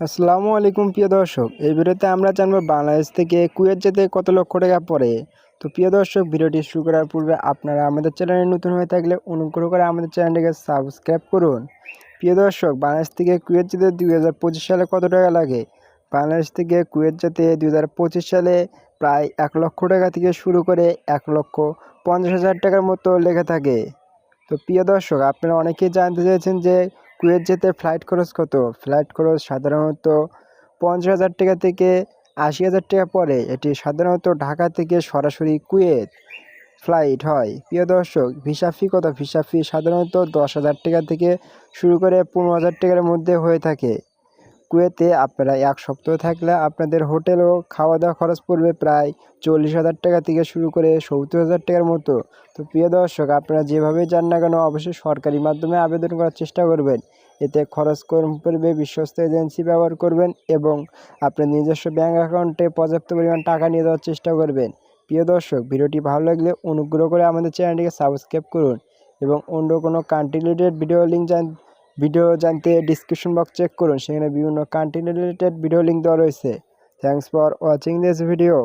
আসসালামু আলাইকুম প্রিয় দর্শক, এই ভিডিওতে আমরা জানব বাংলাদেশ থেকে কুয়েত যেতে কত লক্ষ টাকা পড়ে। তো প্রিয় দর্শক, ভিডিওটি শুরু করার পূর্বে আপনারা আমাদের চ্যানেলে নতুন হয়ে থাকলে অনুগ্রহ করে আমাদের চ্যানেলটিকে সাবস্ক্রাইব করুন। প্রিয় দর্শক, বাংলাদেশ থেকে কুয়েত যেতে দুই হাজার পঁচিশ সালে কত টাকা লাগে? বাংলাদেশ থেকে কুয়েত যেতে দুই হাজার পঁচিশ সালে প্রায় এক লক্ষ টাকা থেকে শুরু করে এক লক্ষ পঞ্চাশ হাজার টাকার মতো লেখা থাকে। তো প্রিয় দর্শক, আপনারা অনেকেই জানতে চাইছেন যে কুয়েত যেতে ফ্লাইট খরচ কত? ফ্লাইট খরচ সাধারণত পঞ্চাশ হাজার টাকা থেকে আশি হাজার টাকা পরে। এটি সাধারণত ঢাকা থেকে সরাসরি কুয়েত ফ্লাইট হয়। প্রিয় দর্শক ভিসা ফি কত? ভিসা ফি সাধারণত দশ হাজার টাকা থেকে শুরু করে পনেরো হাজার টাকার মধ্যে হয়ে থাকে। কুয়েতে আপনারা এক সপ্তাহ থাকলে আপনাদের হোটেল ও খাওয়া দাওয়া খরচ পড়বে প্রায় চল্লিশ হাজার টাকা থেকে শুরু করে সত্তর হাজার টাকার মতো। তো প্রিয় দর্শক, আপনারা যেভাবেই যান না কেন অবশ্যই সরকারি মাধ্যমে আবেদন করার চেষ্টা করবেন। এতে খরচ কম পড়বে, বিশ্বস্ত এজেন্সি ব্যবহার করবেন এবং আপনার নিজস্ব ব্যাঙ্ক অ্যাকাউন্টে পর্যাপ্ত পরিমাণ টাকা নিয়ে যাওয়ার চেষ্টা করবেন। প্রিয় দর্শক, ভিডিওটি ভালো লাগলে অনুগ্রহ করে আমাদের চ্যানেলটিকে সাবস্ক্রাইব করুন এবং অন্য কোনো কান্ট্রি রিলেটেড ভিডিও লিঙ্ক জান ভিডিও জানতে ডিসক্রিপশন বক্স চেক করুন। সেখানে বিভিন্ন কান্ট্রি রিলেটেড ভিডিও লিঙ্ক দেওয়া রয়েছে। Thanks for watching this video